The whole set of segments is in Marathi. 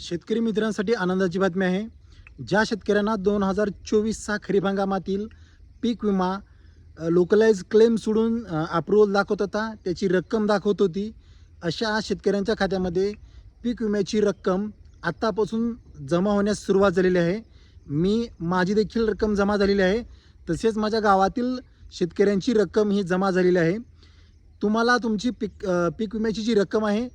शेतकरी मित्रांसाठी आनंदाची बातमी आहे. ज्या शेतकऱ्यांना दोन हजार चोवीसचा खरीप हंगामातील पीक विमा लोकलाइज क्लेम सोडून अप्रुव्हल दाखवत होता त्याची रक्कम दाखवत होती अशा शेतकऱ्यांच्या खात्यामध्ये पीक विम्याची रक्कम आत्तापासून जमा होण्यास सुरुवात झालेली आहे. मी माझी देखील रक्कम जमा झालेली आहे. तसेच माझ्या गावातील शेतकऱ्यांची रक्कम ही जमा झालेली आहे. तुम्हाला तुमची पीक पीक विम्याची जी रक्कम आहे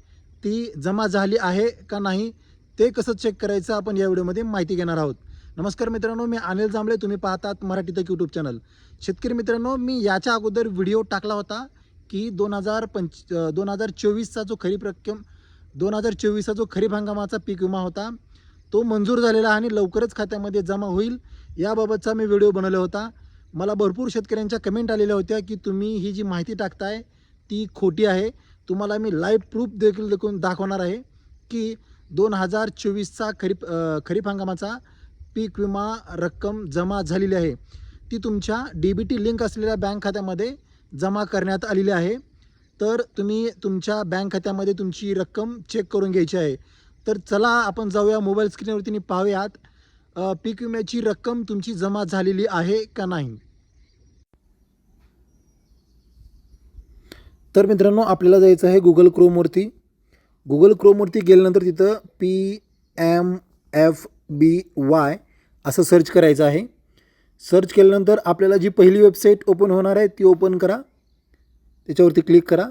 ती जमा झाली आहे का नाही ते कसं चेक करायचं आपण या व्हिडिओमध्ये माहिती घेणार आहोत. नमस्कार मित्रांनो मी अनिल जांभळे तुम्ही पाहतात मराठी तक यूट्यूब चॅनल शेतकरी मित्रांनो मी याच्या अगोदर व्हिडिओ टाकला होता की दोन हजार पंच दोन हजार चोवीसचा जो खरीप रक्कम दोन हजार चोवीसचा जो खरीप हंगामाचा पीक विमा होता तो मंजूर झालेला आणि लवकरच खात्यामध्ये जमा होईल. याबाबतचा मी व्हिडिओ बनवला होता. मला भरपूर शेतकऱ्यांच्या कमेंट आलेल्या होत्या की तुम्ही ही जी माहिती टाकताय ती खोटी आहे. तुम्हाला मी लाईव्ह प्रूफ देखील देखून दाखवणार आहे की दोन हजार चोवीसचा खरीप खरीप हंगामाचा पीक विमा रक्कम जमा झालेली आहे. ती तुमच्या डी बी टी लिंक असलेल्या बँक खात्यामध्ये जमा करण्यात आलेली आहे. तर तुम्ही तुमच्या बँक खात्यामध्ये तुमची रक्कम चेक करून घ्यायची आहे. तर चला आपण जाऊया मोबाईल स्क्रीनवरती पाहूयात पीक विम्याची रक्कम तुमची जमा झालेली आहे का नाही. तर मित्रांनो आपल्याला जायचं आहे गुगल क्रोमवरती गुगल क्रोमवरती गेल्यानंतर तिथं P M F B Y असं सर्च करायचं आहे. सर्च केल्यानंतर आपल्याला जी पहिली वेबसाईट ओपन होणार आहे ती ओपन करा. त्याच्यावरती क्लिक करा.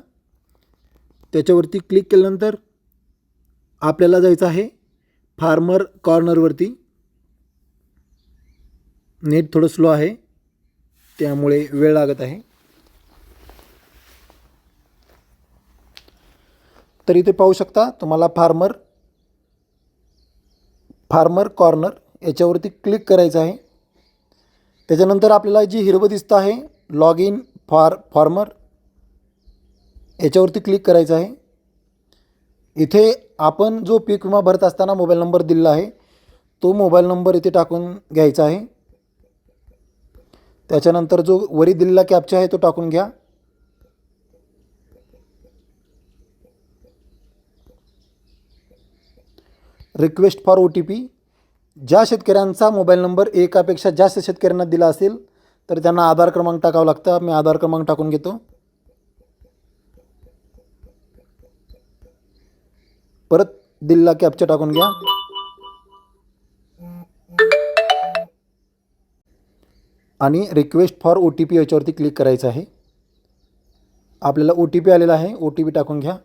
त्याच्यावरती क्लिक केल्यानंतर आपल्याला जायचं आहे फार्मर कॉर्नरवरती नेट थोडं स्लो आहे. त्यामुळे वेळ लागत आहे. तर इथे पाहू शकता. तुम्हाला फार्मर फार्मर कॉर्नर याच्यावरती क्लिक करायचं आहे. त्याच्यानंतर आपल्याला जी हिरवं दिसतं आहे लॉग इन फॉर फॉर्मर याच्यावरती क्लिक करायचं आहे. इथे आपण जो पीक विमा भरत असताना मोबाईल नंबर दिलेला आहे तो मोबाईल नंबर इथे टाकून घ्यायचा आहे. त्याच्यानंतर जो वरी दिलेला कॅपचा आहे तो टाकून घ्या. Request for O T P ज्या शेतकऱ्यांचा मोबाईल नंबर एकापेक्षा जास्त शेतकऱ्यांना दिला असेल तर त्यांना आधार क्रमांक टाकावं लागतं. मी आधार क्रमांक टाकून घेतो. परत दिलेला कॅपचा टाकून घ्या. आणि request for O T P याच्यावरती क्लिक करायचं आहे. आपल्याला ओ टी पी आलेला आहे. ओ टी पी टाकून घ्या.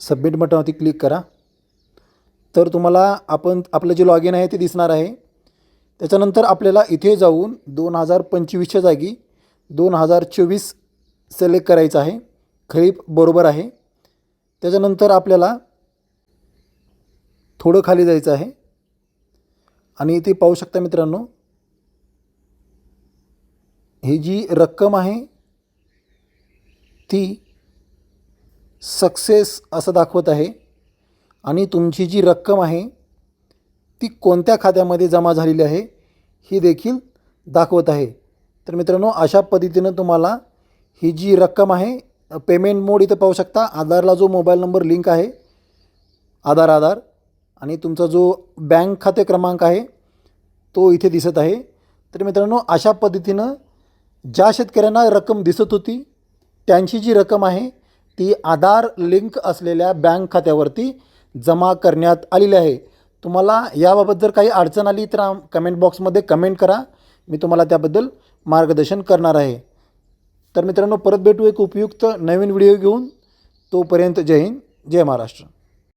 सबमिट बटनावरती क्लिक करा. तर तुम्हाला आपण आपलं जे लॉग इन आहे ते दिसणार आहे. त्याच्यानंतर आपल्याला इथे जाऊन दोन हजार पंचवीसच्या जागी दोन हजार चोवीस सिलेक्ट करायचं आहे. खरीप बरोबर आहे. त्याच्यानंतर आपल्याला थोडं खाली जायचं आहे. आणि इथे पाहू शकता मित्रांनो ही जी रक्कम आहे ती सक्सेस असं दाखवत आहे. आणि तुमची जी रक्कम आहे ती कोणत्या खात्यामध्ये जमा झालेली आहे ही देखील दाखवत आहे. तर मित्रांनो अशा पद्धतीनं तुम्हाला ही जी रक्कम आहे पेमेंट मोड इथं पाहू शकता. आधारला जो मोबाईल नंबर लिंक आहे आधार आधार. आणि तुमचा जो बँक खाते क्रमांक आहे तो इथे दिसत आहे. तर मित्रांनो अशा पद्धतीनं ज्या शेतकऱ्यांना रक्कम दिसत होती त्यांची जी रक्कम आहे ती आधार लिंक असलेल्या बँक खात्यावरती जमा करण्यात आलेली आहे. तुम्हाला याबाबत जर काही अडचण आली तर आम- कमेंट बॉक्समध्ये कमेंट करा. मी तुम्हाला त्याबद्दल मार्गदर्शन करणार आहे. तर मित्रांनो परत भेटू एक उपयुक्त नवीन व्हिडिओ घेऊन. तोपर्यंत जय हिंद जय महाराष्ट्र.